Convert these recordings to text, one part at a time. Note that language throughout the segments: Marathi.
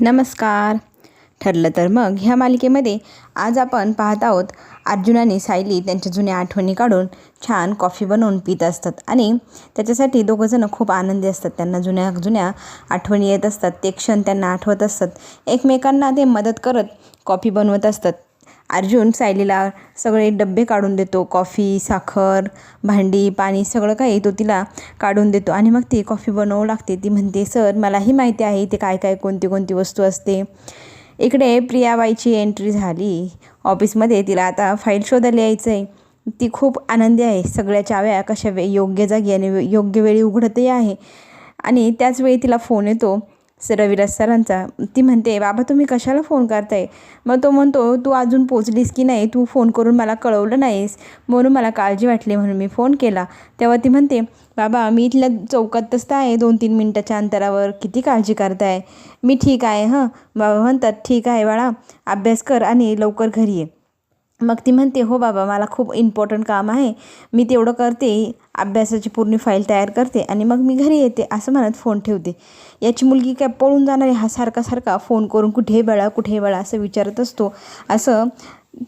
नमस्कार. ठरलं तर मग ह्या मालिकेमध्ये आज आपण पाहत आहोत अर्जुन आणि सायली त्यांच्या जुन्या आठवणी काढून छान कॉफी बनवून पित असतात आणि त्याच्यासाठी दोघंजणं खूप आनंदी असतात. त्यांना जुन्या जुन्या आठवणी येत असतात. ते क्षण त्यांना आठवत असतात. एकमेकांना ते मदत करत कॉफी बनवत असतात. अर्जुन सायलीला सगळे डब्बे काढून देतो कॉफी साखर भांडी पाणी सगळं काही तो तिला काढून देतो. आणि मग ती कॉफी बनवू लागते. ती म्हणते सर मलाही माहिती आहे ते काय काय कोणती कोणती वस्तू असते. इकडे प्रियाबाईची एंट्री झाली. ऑफिसमध्ये तिला आता फाईल शोधायला यायचं आहे ती खूप आनंदी आहे. सगळ्या चाव्या कशा वे योग्य जागी आणि योग्य वेळी उघडतही आहे. आणि त्याच वेळी तिला फोन येतो. रविराज सरांचा. ती म्हणते बाबा तुम्ही कशाला फोन करताय? मग तो म्हणतो तू अजून पोचलीस की नाही? तू फोन करून मला कळवलं नाहीस. म्हणून मला काळजी वाटली म्हणून मी फोन केला. तेव्हा ती म्हणते बाबा मी इथल्या चौकातच तर आहे दोन तीन मिनटाच्या अंतरावर किती काळजी करताय? मी ठीक आहे हं. बाबा म्हणतात ठीक आहे बाळा अभ्यास कर आणि लवकर घरी ये. मग ती म्हणते हो बाबा मला खूप इम्पॉर्टंट काम आहे. मी तेवढं करते अभ्यासाची पूर्ण फाईल तयार करते आणि मग मी घरी येते असं म्हणत फोन ठेवते. याची मुलगी काय पळून जाणार आहे हा सारखा सारखा फोन करून कुठे बळा कुठे बळा असं विचारत असतो. असं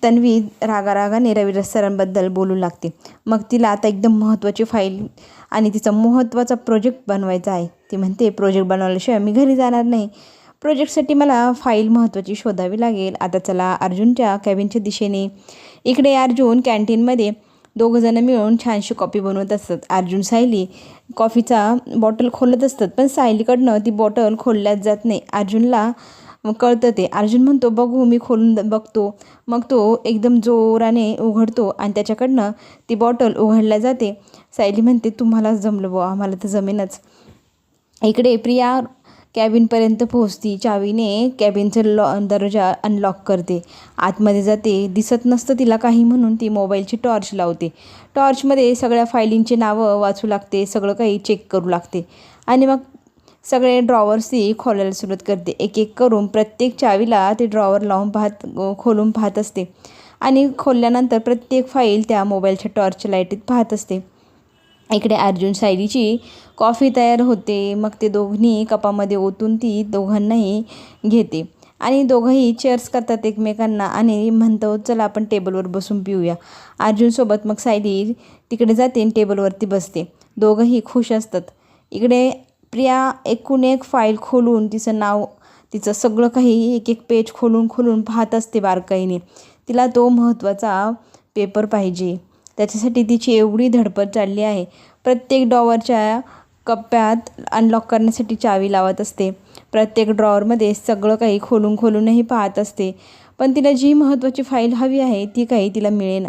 तन्वी रागारागाने रवींद्र सरांबद्दल बोलू लागते. मग तिला आता एकदम महत्त्वाची फाईल आणि तिचा महत्त्वाचा प्रोजेक्ट बनवायचा आहे. ती म्हणते प्रोजेक्ट बनवल्याशिवाय मी घरी जाणार नाही. प्रोजेक्टसाठी मला फाईल महत्त्वाची शोधावी लागेल. आता चला अर्जुनच्या कॅबिनच्या दिशेने. इकडे अर्जुन कॅन्टीनमध्ये दोघंजणं मिळून छानशी कॉफी बनवत असतात. अर्जुन सायली कॉफीचा बॉटल खोलत असतात पण सायलीकडनं ती बॉटल खोलल्याच जात नाही. अर्जुनला कळतं ते. अर्जुन म्हणतो बघू मी खोलून बघतो. मग तो एकदम जोराने उघडतो आणि त्याच्याकडनं ती बॉटल उघडल्या जाते. सायली म्हणते तुम्हाला जमलं बुवा आम्हाला तर जमेनच. इकडे प्रिया कॅबिनपर्यंत पोहोचती. चावीने कॅबिनचं लॉ दरवाजा अनलॉक करते. आतमध्ये जाते. दिसत नसतं तिला काही म्हणून ती मोबाईलची टॉर्च लावते. टॉर्चमध्ये सगळ्या फायलींची नावं वाचू लागते. सगळं काही चेक करू लागते. आणि मग सगळे ड्रॉवर्स ती खोलायला सुरुवात करते. एक एक करून प्रत्येक चावीला ते ड्रॉवर लावून पाहत खोलून पाहत असते. आणि खोलल्यानंतर प्रत्येक फाईल त्या मोबाईलच्या टॉर्च लाईटीत पाहत असते. इकडे अर्जुन सायलीची कॉफी तयार होते. मग ते दोघी कपामध्ये ओतून ती दोघांनाही घेते. आणि दोघंही चेअर्स करतात एकमेकांना आणि म्हणतो चला आपण टेबलवर बसून पिऊया. अर्जुनसोबत मग सायली तिकडे जाते आणि टेबलवरती बसते. दोघंही खुश असतात. इकडे प्रिया एकूण एक फाईल खोलून तिचं नाव तिचं सगळं काही एक एक पेज खोलून खोलून पाहत असते बारकाईने. तिला तो महत्त्वाचा पेपर पाहिजे. त्याच्यासाठी तिची एवढी धडपड चालली आहे. प्रत्येक डॉवरच्या कप्प्यात अनलॉक करण्यासाठी चावी लावत असते. प्रत्येक ड्रॉवरमध्ये सगळं काही खोलून खोलूनही पाहत असते. पण तिला जी महत्त्वाची फाईल हवी आहे ती काही तिला मिळेना.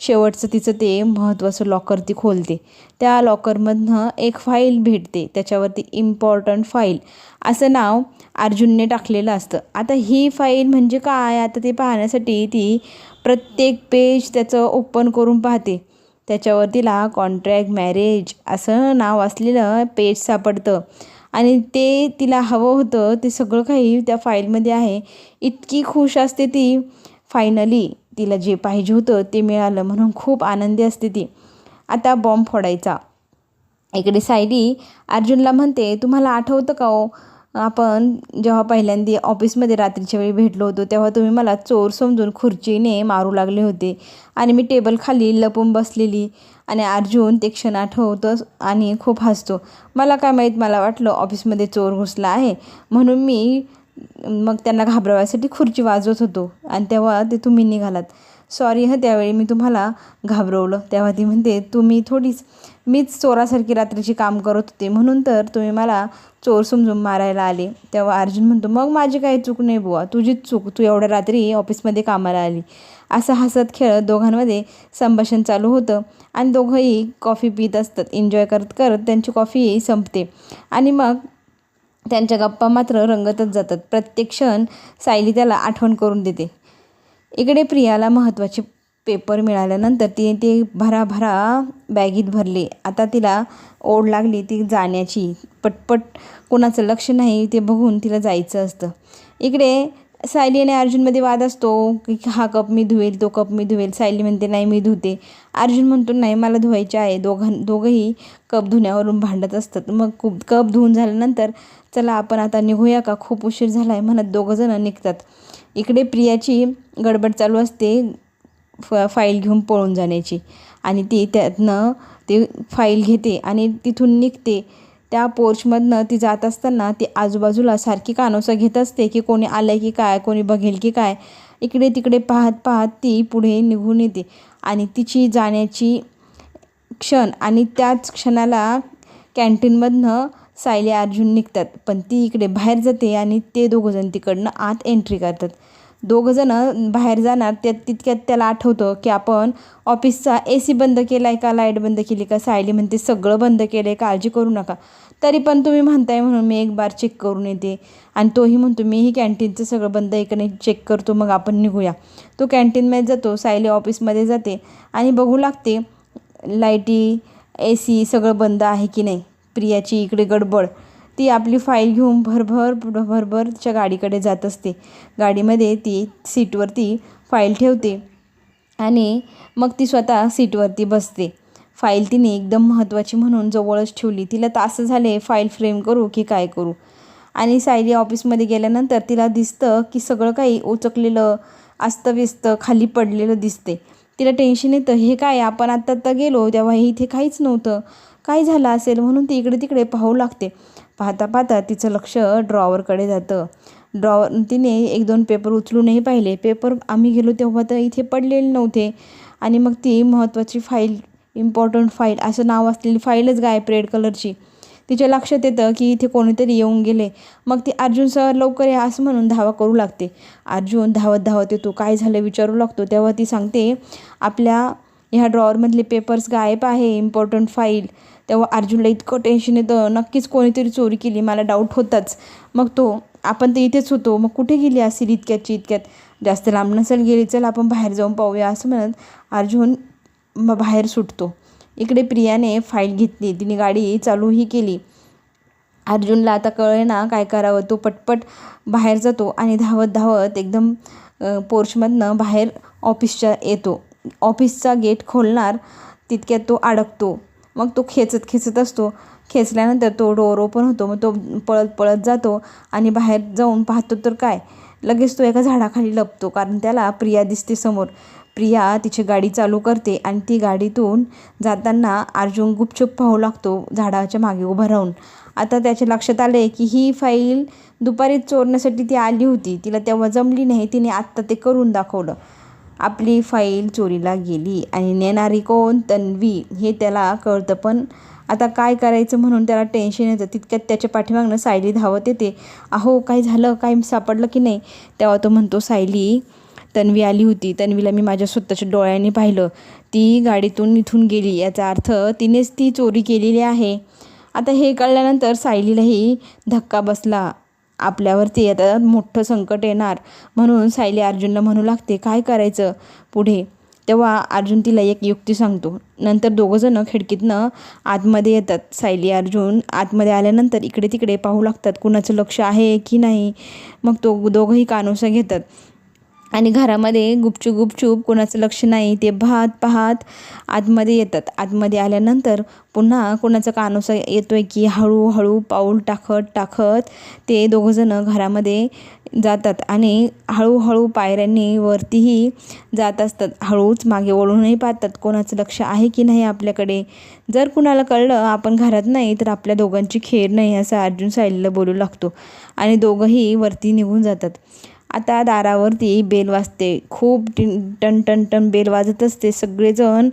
शेवटचं तिचं ते महत्त्वाचं लॉकर ती खोलते. त्या लॉकरमधनं एक फाईल भेटते. त्याच्यावरती इम्पॉर्टंट फाईल असं नाव अर्जुनने टाकलेलं असतं. आता ही फाईल म्हणजे काय? आता ते पाहण्यासाठी ती प्रत्येक पेज त्याचं ओपन करून पाहते. त्याच्यावर तिला कॉन्ट्रॅक्ट मॅरेज असं नाव असलेलं पेज सापडतं. आणि ते तिला हवं होतं ते सगळं काही त्या फाईलमध्ये आहे. इतकी खुश असते ती फायनली तिला जे पाहिजे होतं ते मिळालं म्हणून खूप आनंदी असते ती. आता बॉम्ब फोडायचा. इकडे सायली अर्जुनला म्हणते तुम्हाला आठवतं का हो? आपण जेव्हा पहिल्यांदा ऑफिसमध्ये रात्रीच्या वेळी भेटलो होतो तेव्हा तुम्ही मला चोर समजून खुर्चीने मारू लागले होते आणि मी टेबल खाली लपून बसलेली आणि अर्जुन ते क्षण आठवतो आणि खूप हसतो. मला काय माहीत मला वाटलं ऑफिसमध्ये चोर घुसला आहे म्हणून मी मग त्यांना घाबरवायसाठी खुर्ची वाजवत होतो. आणि तेव्हा ते तुम्ही निघालात. सॉरी हं त्यावेळी मी तुम्हाला घाबरवलं. तेव्हा ती म्हणते तुम्ही थोडीच मीच चोरासारखी रात्रीची काम करत होते. म्हणून तर तुम्ही मला चोर समजून मारायला आले. तेव्हा अर्जुन म्हणतो मग माझी काही चूक नाही बुवा. तुझीच चूक तू एवढ्या रात्री ऑफिसमध्ये कामाला आली. असं हसत खेळत दोघांमध्ये संभाषण चालू होतं. आणि दोघंही कॉफी पित असतात. एन्जॉय करत करत त्यांची कॉफी संपते. आणि मग त्यांच्या गप्पा मात्र रंगतच जातात. प्रत्येक क्षण सायली त्याला आठवण करून देते. इकडे प्रियाला महत्त्वाचे पेपर मिळाल्यानंतर तिने ते भराभरा बॅगीत भरले. आता तिला ओढ लागली ती जाण्याची. पटपट कोणाचं लक्ष नाही ते बघून तिला जायचं असतं. इकडे सायली आणि अर्जुनमध्ये वाद असतो की हा कप मी धुवेल तो कप मी धुवेल. सायली म्हणते नाही मी धुते. अर्जुन म्हणतो नाही मला धुवायचे आहे. दोघां दोघंही कप धुण्यावरून भांडत असतात. मग खूप कप धुवून झाल्यानंतर चला आपण आता निघूया का? खूप उशीर झाला आहे म्हणत दोघंजणं निघतात. इकडे प्रियाची गडबड चालू असते फ फाईल घेऊन पळून जाण्याची. आणि ती त्यातनं ते फाईल घेते आणि तिथून निघते. त्या पोर्चमधनं ती जात असताना ती आजूबाजूला सारखी कानोसा घेत असते की कोणी आलं की काय कोणी बघेल की काय. इकडे तिकडे पाहत पाहत ती पुढे निघून येते. आणि तिची जाण्याची क्षण आणि त्याच क्षणाला कॅन्टीनमधनं सायली अर्जुन निघतात. पण ती इकडे बाहेर जाते आणि ते दोघंजण तिकडनं आत एंट्री करतात. दोघंजणं बाहेर जाणार त्यात तितक्यात त्याला आठवतं की आपण ऑफिसचा ए सी बंद केला आहे का लाइट बंद केली का सायली म्हणते सगळं बंद केलं आहे काळजी करू नका. तरी पण तुम्ही म्हणताय म्हणून मी एक बार चेक करून येते. आणि तोही म्हणतो मीही कॅन्टीनचं सगळं बंद आहे का नाही चेक करतो मग आपण निघूया. तो कॅन्टीनमध्ये जातो सायली ऑफिसमध्ये जाते. आणि बघू लागते लाईटी ए सी सगळं बंद आहे की नाही प्रियाची इकडे गडबड. ती आपली फाईल घेऊन भरभर भरभर तिच्या गाडीकडे जात असते. गाडीमध्ये ती सीटवरती फाईल ठेवते आणि मग ती स्वतः सीटवरती बसते. फाईल तिने एकदम महत्त्वाची म्हणून जवळच ठेवली. तिला तास झाले फाईल फ्रेम करू की काय करू? आणि सायली ऑफिसमध्ये गेल्यानंतर तिला दिसतं की सगळं काही ओचकलेलं अस्तव्यस्त खाली पडलेलं दिसते. तिला टेन्शन येतं हे काय? आपण आत्ता आत्ता गेलो तेव्हा इथे काहीच नव्हतं. काय झालं असेल? म्हणून ती इकडे तिकडे पाहू लागते. पाहता पाहता तिचं लक्ष ड्रॉवरकडे जातं. ड्रॉवर तिने एक दोन पेपर उचलूनही पाहिले. पेपर आम्ही गेलो तेव्हा तर इथे पडलेले नव्हते. आणि मग ती महत्त्वाची फाईल इम्पॉर्टंट फाईल असं नाव असलेली फाईलच गायब रेड कलरची तिच्या लक्षात येतं की इथे कोणीतरी येऊन गेले. मग ती अर्जुन सर लवकर या असं म्हणून धावा करू लागते. अर्जुन धावत धावत येतो. काय झालं विचारू लागतो. तेव्हा ती सांगते आपल्या ह्या ड्रॉवरमधले पेपर्स गायब आहे. इम्पॉर्टंट फाईल तेव्हा अर्जुनला इतकं टेन्शन येतं. नक्कीच कोणीतरी चोरी केली मला डाऊट होताच. मग तो आपण तर इथेच होतो. मग कुठे गेली असेल इतक्याची इतक्यात? जास्त लांब नसेल गेली चल आपण बाहेर जाऊन पाहूया असं म्हणत अर्जुन मग बाहेर सुटतो. इकडे प्रियाने फाईल घेतली. तिने गाडी चालूही केली. अर्जुनला आता कळे ना काय करावं. तो पटपट बाहेर जातो आणि धावत धावत एकदम पोर्चमधनं बाहेर ऑफिसच्या येतो. ऑफिसचा गेट खोलणार तितक्यात तो अडकतो. मग तो खेचत खेचत असतो. खेचल्यानंतर तो डोर ओपन होतो. मग तो पळत पळत जातो आणि बाहेर जाऊन पाहतो तर काय? लगेच तो एका झाडाखाली लपतो. कारण त्याला प्रिया दिसते समोर. प्रिया तिची गाडी चालू करते आणि ती गाडीतून जाताना अर्जुन गुपचूप पाहू लागतो झाडाच्या मागे उभं राहून. आता त्याच्या लक्षात आले की ही फाईल दुपारी चोरण्यासाठी ती आली होती. तिला तेव्हा जमली नाही. तिने आत्ता ते करून दाखवलं. आपली फाईल चोरीला गेली आणि नेणारी कोण? तन्वी. हे त्याला कळतं पण आता काय करायचं म्हणून त्याला टेन्शन येतं. तितक्यात त्याच्या पाठीमागनं सायली धावत येते. अहो काय झालं? काय सापडलं की नाही? तेव्हा तो म्हणतो सायली तन्वी आली होती. तन्वीला मी माझ्या स्वतःच्या डोळ्यांनी पाहिलं. ती गाडीतून इथून गेली. याचा अर्थ तिनेच ती चोरी केलेली आहे. आता हे कळल्यानंतर सायलीलाही धक्का बसला. आपल्यावरती आता मोठं संकट येणार. म्हणून सायली अर्जुनला म्हणू लागते काय करायचं पुढे? तेव्हा अर्जुन तिला एक युक्ती सांगतो. नंतर दोघंजणं खिडकीतनं आतमध्ये येतात. सायली अर्जुन आतमध्ये आल्यानंतर इकडे तिकडे पाहू लागतात कुणाचं लक्ष आहे की नाही? मग तो दोघंही कानोसा घेतात. आणि घरामध्ये गुपचूप गुपचूप कोणाचं लक्ष नाही ते पाहत पाहत आतमध्ये येतात. आतमध्ये आल्यानंतर पुन्हा कोणाचा कानोसा येतो आहे की हळूहळू पाऊल टाकत टाकत ते दोघंजणं घरामध्ये जातात आणि हळूहळू पायऱ्यांनी वरतीही जात असतात. हळूच मागे वळूनही पाहतात कोणाचं लक्ष आहे की नाही आपल्याकडे. जर कुणाला कळलं आपण घरात नाही तर आपल्या दोघांची खेर नाही असं अर्जुन साहिलला बोलू लागतो. आणि दोघंही वरती निघून जातात. आता दारावरती बेल वाजते. खूप टन टन टन बेल वाजत असते. सगळेजण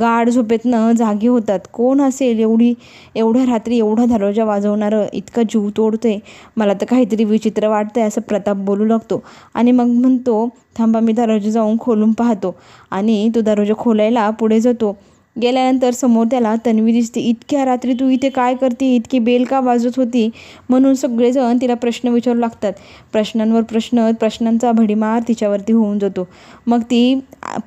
गाढ झोपेतनं जागे होतात. कोण असेल एवढी एवढ्या रात्री एवढा दरवाजा वाजवणारं इतका जीव तोडते मला तर काहीतरी विचित्र वाटतंय असं प्रताप बोलू लागतो. आणि मग म्हणतो थांबा मी दरवाजा जाऊन खोलून पाहतो. आणि तो दरवाजा खोलायला पुढे जातो. गेल्यानंतर समोर त्याला तन्वी दिसते इतक्या रात्री तू इथे काय करते? इतकी बेल का वाजत होती? म्हणून सगळेजण तिला प्रश्न विचारू लागतात. प्रश्नांवर प्रश्न प्रश्नांचा भडीमार तिच्यावरती होऊन जातो. मग ती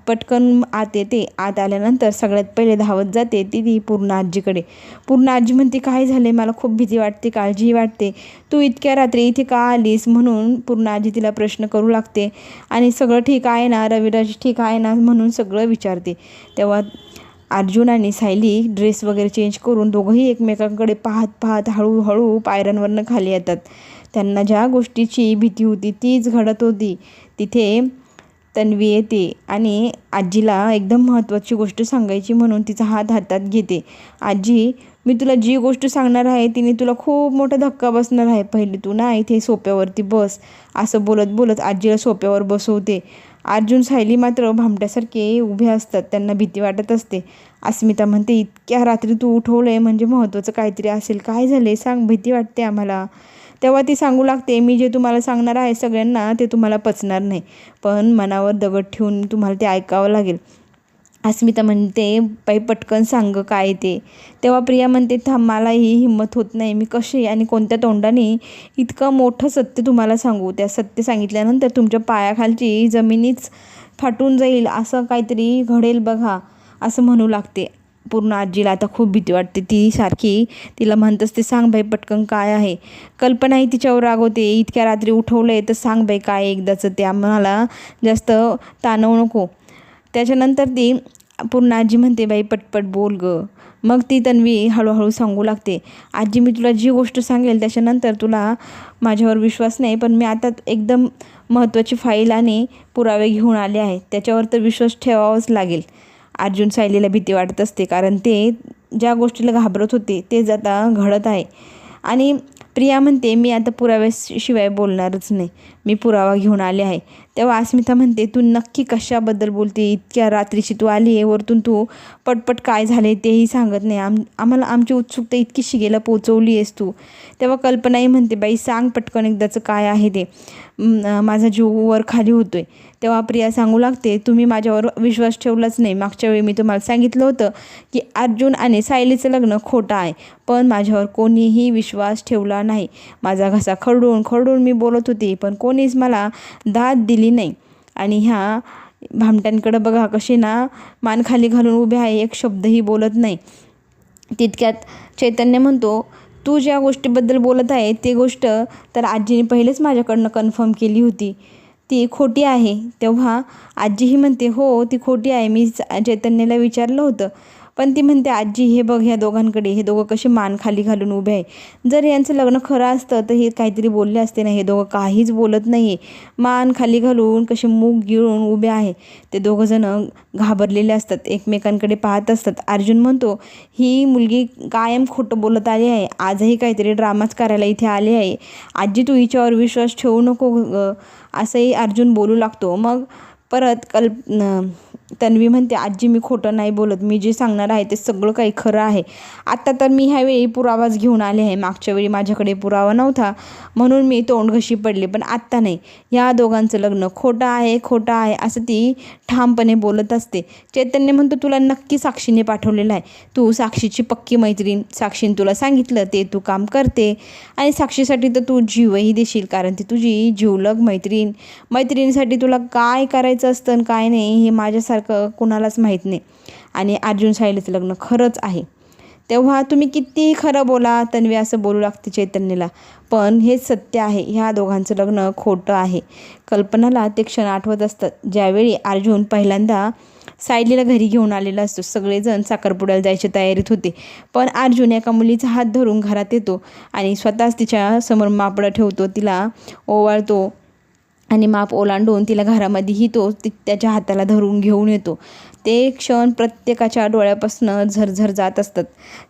पटकन आत येते. आत आल्यानंतर सगळ्यात पहिले धावत जाते ती ती पूर्ण आजीकडे. पूर्ण आजी म्हणते काय झाले मला खूप भीती वाटते काळजी वाटते. तू इतक्या रात्री इथे का आलीस? म्हणून पूर्ण आजी तिला प्रश्न करू लागते. आणि सगळं ठीक आहे ना? रविराज ठीक आहे ना? म्हणून सगळं विचारते. तेव्हा अर्जुन आणि सायली ड्रेस वगैरे चेंज करून दोघंही एकमेकांकडे पाहत पाहत हळूहळू पायऱ्यांवरनं खाली येतात. त्यांना ज्या गोष्टीची भीती होती तीच घडत होती. तिथे तन्वी येते आणि आजीला एकदम महत्त्वाची गोष्ट सांगायची म्हणून तिचा हात हातात घेते. आजी मी तुला जी गोष्ट सांगणार आहे तिने तुला खूप मोठा धक्का बसणार आहे. पहिले तू ना इथे सोप्यावरती बस. असं बोलत बोलत आजीला सोप्यावर बसवते. अर्जुन सायली मात्र भामट्यासारखे उभे असतात त्यांना भीती वाटत असते. अस्मिता म्हणते इतक्या रात्री तू उठवलं आहे म्हणजे महत्त्वाचं काहीतरी असेल. काय झाले सांग भीती वाटते आम्हाला. तेव्हा ती सांगू लागते मी जे तुम्हाला सांगणार आहे सगळ्यांना ते तुम्हाला पचणार नाही. पण मनावर दगड ठेवून तुम्हाला ते ऐकावं लागेल. अस्मिता म्हणते बाई पटकन सांग काय ते. तेव्हा प्रिया म्हणते थांब मला ही हिंमत होत नाही. मी कशी आणि कोणत्या तोंडाने इतकं मोठं सत्य तुम्हाला सांगू? त्या सत्य सांगितल्यानंतर तुमच्या पायाखालची जमिनीच फाटून जाईल. असं काहीतरी घडेल बघा असं म्हणू लागते. पूर्ण आजीला आता खूप भीती वाटते. ती सारखी तिला म्हणत असते सांग बाई पटकन काय आहे? कल्पनाही तिच्यावर रागवते. इतक्या रात्री उठवलं आहे तर सांग बाई काय एकदाचं? ते आम्हाला जास्त ताणवू नको. त्याच्यानंतर ती पूर्ण आजी म्हणते बाई पटपट बोल ग. मग ती तन्वी हळूहळू सांगू लागते आजी मी तुला जी गोष्ट सांगेल त्याच्यानंतर तुला माझ्यावर विश्वास नाही पण मी आता एकदम महत्त्वाची फाईल आणि पुरावे घेऊन आले आहे. त्याच्यावर तर विश्वास ठेवावाच लागेल. अर्जुन सायलीला भीती वाटत असते कारण ते ज्या गोष्टीला घाबरत होते तेच आता घडत आहे. आणि प्रिया म्हणते मी आता पुराव्याशिवाय बोलणारच नाही. मी पुरावा घेऊन आले आहे. तेव्हा अस्मिता म्हणते तू नक्की कशाबद्दल बोलते? इतक्या रात्रीची तू आली आहे वरतून तू पटपट काय झाले तेही सांगत नाही. आम आम्हाला आमची उत्सुकता इतकी शिगेला पोचवली आहेस तू. तेव्हा कल्पनाही म्हणते बाई सांग पटकन एकदाचं काय आहे ते. माझा जीव वर खाली होतो आहे तेव्हा प्रिया सांगू लागते तुम्ही माझ्यावर विश्वास ठेवलाच नाही. मागच्या वेळी मी तुम्हाला सांगितलं होतं की अर्जुन आणि सायलीचं लग्न खोटं आहे पण माझ्यावर कोणीही विश्वास ठेवला नाही. माझा घसा खरडून खरडून मी बोलत होती पण कोणीच मला दाद दिली नाही. आणि ह्या भामट्यांकडं बघा कसे ना मान खाली घालून उभे आहे एक शब्दही बोलत नाही. तितक्यात चैतन्य म्हणतो तू ज्या गोष्टीबद्दल बोलत आहे ती गोष्ट तर आजीने पहिलेच माझ्याकडनं कन्फर्म केली होती. ती खोटी आहे. तेव्हा आजीही म्हणते हो ती खोटी आहे. मी चैतन्याला विचारलं होतं. पण ती म्हणते आजी हे बघ ह्या दोघांकडे हे दोघं कसे मान खाली घालून उभे आहे. जर यांचं लग्न खरं असतं तर हे काहीतरी बोलले असते ना हे दोघं काहीच बोलत नाही आहे मान खाली घालून कसे मूग गिळून उभे आहे. ते दोघंजणं घाबरलेले असतात एकमेकांकडे पाहत असतात. अर्जुन म्हणतो ही मुलगी कायम खोटं बोलत आली आहे. आजही काहीतरी ड्रामाच करायला इथे आले आहे. आजी तू हिच्यावर विश्वास ठेवू नको असंही अर्जुन बोलू लागतो. मग परत कल्प तन्वी म्हणते आजी मी खोटं नाही बोलत. मी जे सांगणार आहे ते सगळं काही खरं आहे. आत्ता तर मी ह्यावेळी पुरावाच घेऊन आले आहे. मागच्या वेळी माझ्याकडे पुरावा नव्हता. म्हणून मी तोंडघशी पडले. पण आत्ता नाही. या दोघांचं लग्न खोटं आहे खोटं आहे असं ती ठामपणे बोलत असते. चैतन्य म्हणतो तुला नक्की साक्षीने पाठवलेलं आहे. तू साक्षीची पक्की मैत्रीण. साक्षीने तुला सांगितलं ते तू काम करते. आणि साक्षीसाठी तर तू जीवही देशील कारण ती तुझी जीवलग मैत्रीण. मैत्रिणीसाठी तुला काय करायचं असतं आणि काय नाही हे माझ्यासारखं सारखं कुणालाच माहीत नाही. आणि अर्जुन सायलीचं लग्न खरंच आहे. तेव्हा तुम्ही कितीही खरं बोला तन्वी असं बोलू लागते चैतन्यला. पण हे सत्य आहे ह्या दोघांचं लग्न खोटं आहे. कल्पनाला ते क्षण आठवत असतात. ज्यावेळी अर्जुन पहिल्यांदा सायलीला घरी घेऊन आलेला असतो सगळेजण साखरपुड्याला जायच्या तयारीत होते. पण अर्जुन एका मुलीचा हात धरून घरात येतो आणि स्वतःच तिच्या समोर मापडं ठेवतो तिला ओवाळतो. आणि माप ओलांडून तिला घरामध्येही तो त्याच्या हाताला धरून घेऊन येतो. ते क्षण प्रत्येकाच्या डोळ्यापासून झरझर जात असतात.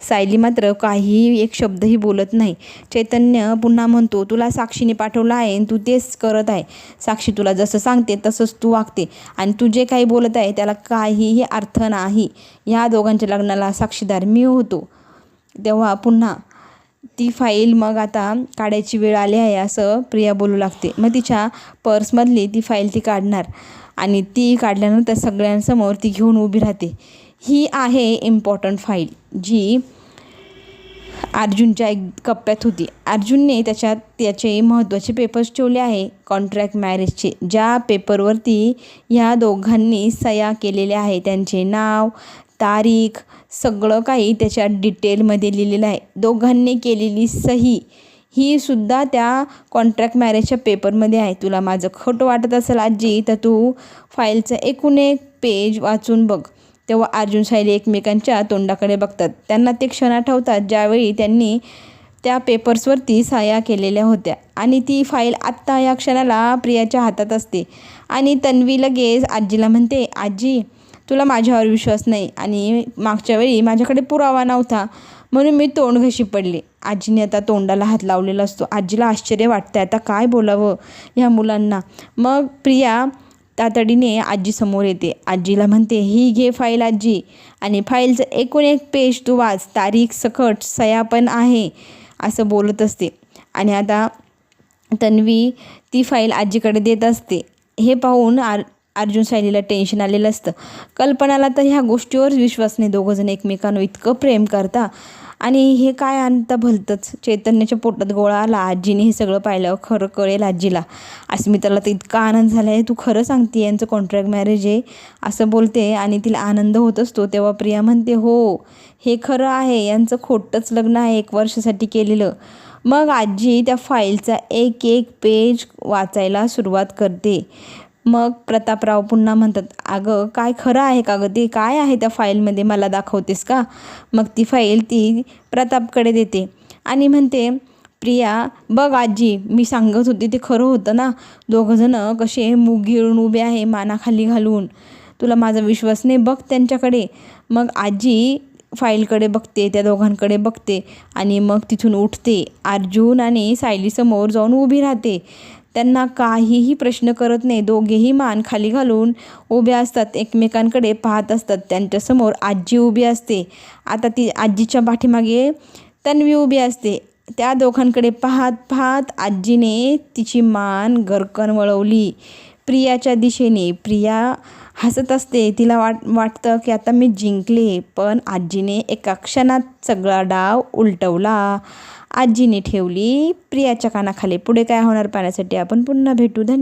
सायली मात्र काहीही एक शब्दही बोलत नाही. चैतन्य पुन्हा म्हणतो तुला साक्षीने पाठवलं आहे आणि तू तेच करत आहे. साक्षी तुला जसं सांगते तसंच तू वागते. आणि तू जे काही बोलत आहे त्याला काहीही अर्थ नाही. ह्या दोघांच्या लग्नाला साक्षीदार मी होतो. तेव्हा पुन्हा ती फाईल मग आता काढायची वेळ आली आहे असं प्रिया बोलू लागते. मग तिच्या पर्समधली ती फाईल ती काढणार आणि ती काढल्यानंतर सगळ्यांसमोर ती घेऊन उभी राहते. ही आहे इम्पॉर्टंट फाईल जी अर्जुनच्या एक कप्प्यात होती. अर्जुनने त्याच्यात त्याचे महत्त्वाचे पेपर्स ठेवले आहे कॉन्ट्रॅक्ट मॅरेजचे ज्या पेपरवरती ह्या दोघांनी सह्या केलेल्या आहे त्यांचे नाव तारीख सगळं काही त्याच्या डिटेलमध्ये लिहिलेलं आहे. दोघांनी केलेली सही ही सुद्धा त्या कॉन्ट्रॅक्ट मॅरेजच्या पेपरमध्ये आहे. तुला माझं खोटं वाटत असेल आजी तर तू फाईलचं एकूण एक पेज वाचून बघ. तेव्हा अर्जुन सायली एकमेकांच्या तोंडाकडे बघतात. त्यांना ते क्षण आठवतात ज्यावेळी त्यांनी त्या पेपर्सवरती साया केलेल्या होत्या. आणि ती फाईल आत्ता या क्षणाला प्रियाच्या हातात असते. आणि तन्वी लगेच आजीला म्हणते आजी तुला माझ्यावर विश्वास नाही आणि मागच्या वेळी माझ्याकडे पुरावा नव्हता म्हणून मी तोंड घशी पडले. आजीने आता तोंडाला हात लावलेला असतो. आजीला आश्चर्य वाटतं आता काय बोलावं ह्या मुलांना? मग प्रिया तातडीने आजीसमोर येते. आजीला म्हणते ही घे फाईल आजी. आणि फाईलचं एकूण एक पेज तू वाच. तारीख सकट सया पण आहे असं बोलत असते. आणि आता तन्वी ती फाईल आजीकडे देत असते. हे पाहून आर अर्जुन सायलीला टेन्शन आलेलं असतं. कल्पनाला तर ह्या गोष्टीवर विश्वास नाही. दोघंजण एकमेकांवर इतकं प्रेम करता. आणि हे काय आणता भलतंच. चैतन्याच्या पोटात गोळा आला. आजीने हे सगळं पाहिल्यावर खरं कळेल आजीला. अस्मिताला तर इतका आनंद झाला आहे. तू खरं सांगते यांचं कॉन्ट्रॅक्ट मॅरेज आहे. असं बोलते आणि तिला आनंद होत असतो. तेव्हा प्रिया म्हणते हो हे खरं आहे. यांचं खोटंच लग्न आहे. एक वर्षासाठी केलेलं. मग आजी त्या फाईलचा एक एक पेज वाचायला सुरुवात करते. मग प्रतापराव पुन्हा म्हणतात अगं काय खरं आहे का गं? ते काय आहे त्या फाईलमध्ये? मला दाखवतेस का? मग ती फाईल ती प्रतापकडे देते आणि म्हणते प्रिया बघ आजी मी सांगत होती ते खरं होतं ना. दोघंजणं कसे मूग गिळून उभे आहे मानाखाली घालून. तुला माझा विश्वास नाही? बघ त्यांच्याकडे. मग आजी फाईलकडे बघते त्या दोघांकडे बघते आणि मग तिथून उठते. अर्जुन आणि सायलीसमोर जाऊन उभी राहते. त्यांना काहीही प्रश्न करत नाही. दोघेही मान खाली घालून उभे असतात. एकमेकांकडे पाहत असतात. त्यांच्यासमोर आजी उभी असते. आता ती आजीच्या पाठीमागे तन्वी उभी असते. त्या दोघांकडे पाहत पाहत आजीने तिची मान गरकन वळवली. प्रियाच्या दिशेने. प्रिया हसत असते. तिला वाट वाटतं की आता मी जिंकले. पण आजीने एका क्षणात सगळा डाव उलटवला. आजीने ठेवली. प्रियाच्या कानाखाली पुढे काय होणार पाहण्यासाठी आपण पुन्हा भेटू. धन्यवाद.